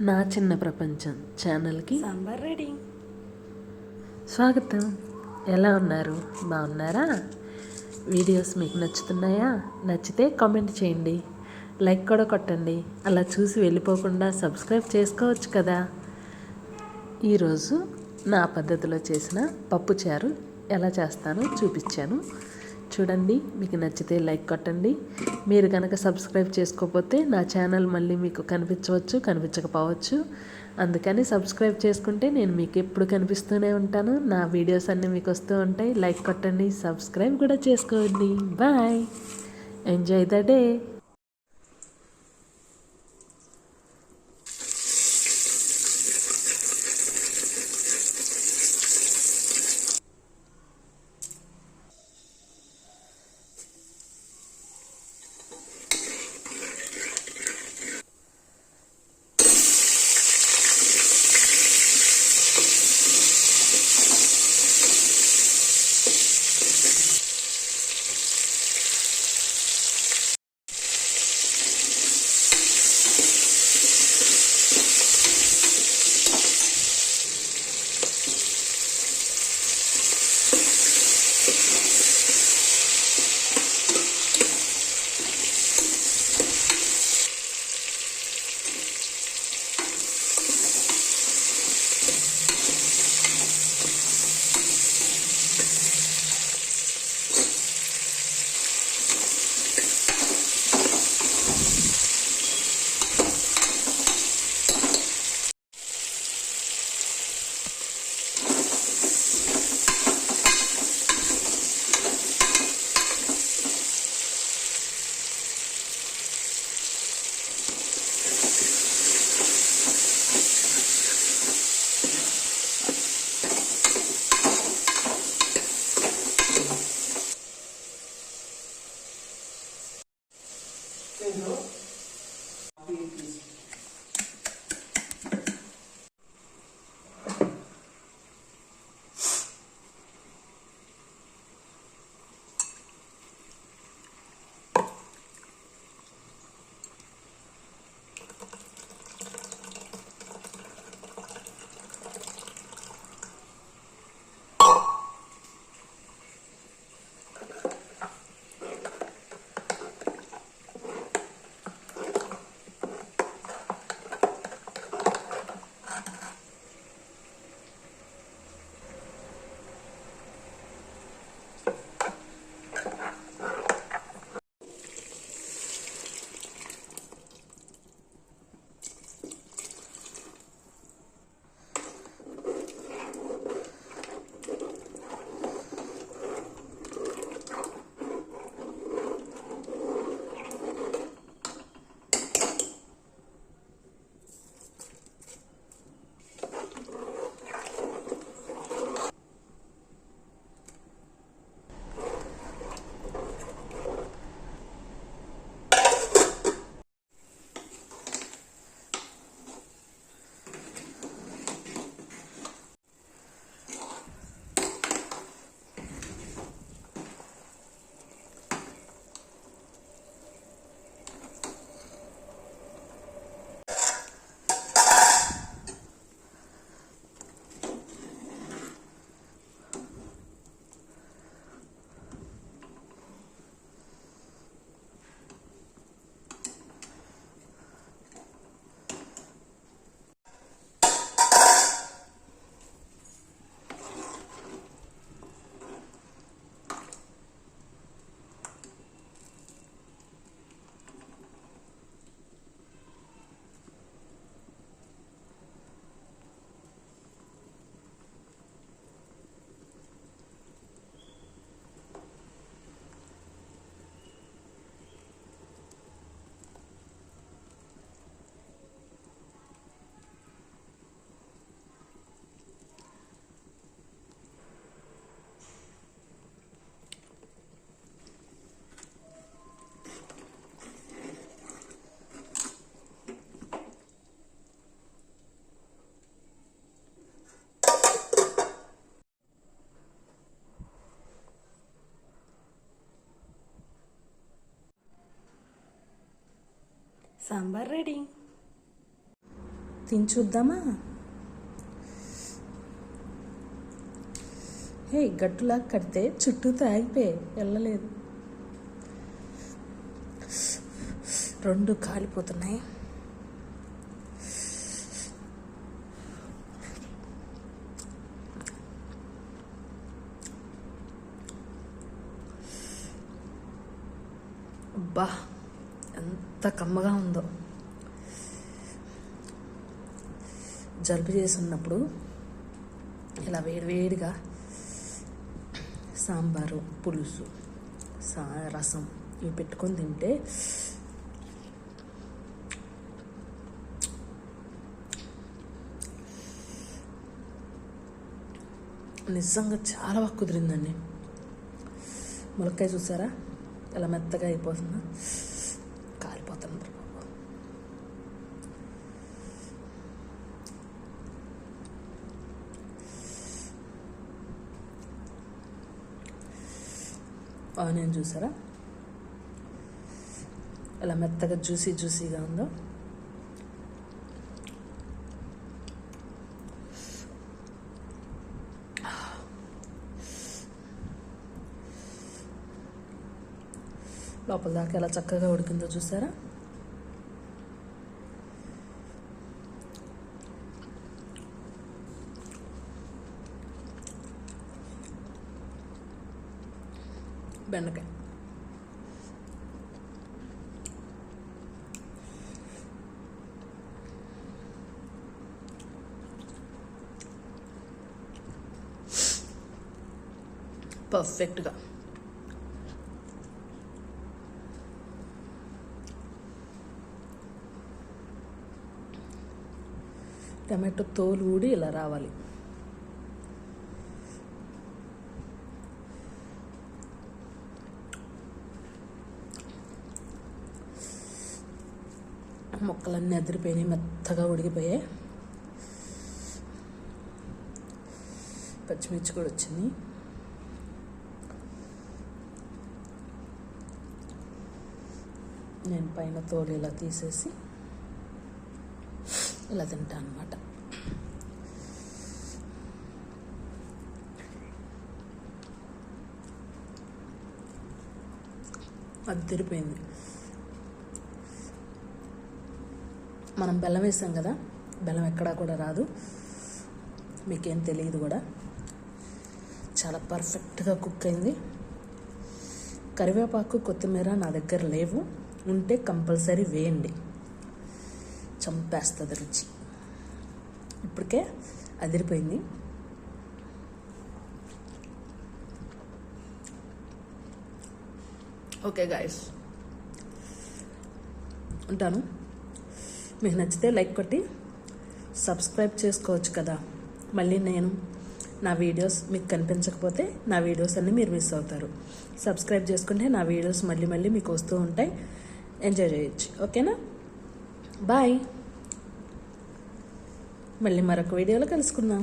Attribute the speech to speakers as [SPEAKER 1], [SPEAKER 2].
[SPEAKER 1] నా చిన్న ప్రపంచం ఛానల్కి
[SPEAKER 2] సాంబార్ రెడీ.
[SPEAKER 1] స్వాగతం. ఎలా ఉన్నారు? బాగున్నారా? వీడియోస్ మీకు నచ్చుతున్నాయా? నచ్చితే కామెంట్ చేయండి. లైక్ కూడా కొట్టండి. అలా చూసి వెళ్ళిపోకుండా సబ్స్క్రైబ్ చేసుకోవచ్చు కదా. ఈరోజు నా పద్ధతిలో చేసిన పప్పుచారు ఎలా చేస్తానో చూపించాను. చూడండి మీకు నచ్చితే లైక్ కొట్టండి. మీరు కనుక సబ్స్క్రైబ్ చేసుకోకపోతే నా ఛానల్ మళ్ళీ మీకు కనిపించవచ్చు కనిపించకపోవచ్చు. అందుకని సబ్స్క్రైబ్ చేసుకుంటే నేను మీకు ఎప్పుడు కనిపిస్తూనే ఉంటాను. నా వీడియోస్ అన్నీ మీకు వస్తూ ఉంటాయి. లైక్ కొట్టండి సబ్స్క్రైబ్ కూడా చేసుకోండి. Bye. Enjoy the day. Thank you. 比如。
[SPEAKER 2] sambar ready.
[SPEAKER 1] తినచూద్దామా హే గట్టులా కడితే చుట్టూ తాగిపోయి వెళ్ళలేదు. రెండు కాలిపోతున్నాయి. అబ్బా. ఎంత కమ్మగా ఉందో. జలుబు చేసినప్పుడు ఇలా వేడివేడిగా సాంబారు పులుసు సా రసం ఇవి పెట్టుకొని తింటే నిజంగా చాలా బాగా కుదిరిందండి. ములక్కాయ చూసారా? ఎలా మెత్తగా అయిపోతుందా. కాలిపోతుంది బాబు ఆనియన్ చూసారా ఎలా మెత్తగా జ్యూసీ జ్యూసీగా ఉందో లోపల దాకా ఎలా చక్కగా ఉడికిందో చూసారా? బెండకాయ. పర్ఫెక్ట్గా. టమాటో తోలు ఊడి ఇలా రావాలి. మొక్కలన్నీ అదిరిపోయినాయి మెత్తగా ఉడికిపోయాయి. పచ్చిమిర్చి కూడా వచ్చింది. నేను పైన తోలు ఇలా తీసేసి ఇలా తింటా అనమాట అద్దరిపోయింది మనం బెల్లం వేసాం కదా బెల్లం ఎక్కడా కూడా రాదు. మీకేం తెలియదు కూడా. చాలా పర్ఫెక్ట్గా కుక్ అయింది. కరివేపాకు కొత్తిమీర నా దగ్గర లేవు. ఉంటే కంపల్సరీ వేయండి. చంపేస్తుంది రుచి. ఇప్పటికే అదిరిపోయింది. Okay guys. ఉంటాను. మీకు నచ్చితే లైక్ కొట్టి సబ్స్క్రైబ్ చేసుకోవచ్చు కదా. మళ్ళీ నేను నా వీడియోస్ మీకు కనిపించకపోతే నా వీడియోస్ అన్నీ మీరు మిస్ అవుతారు. సబ్స్క్రైబ్ చేసుకుంటే నా వీడియోస్ మళ్ళీ మళ్ళీ మీకు వస్తూ ఉంటాయి. ఎంజాయ్ చేయొచ్చు. ఓకేనా? బాయ్ మళ్ళీ మరొక వీడియోలో కలుసుకుందాం.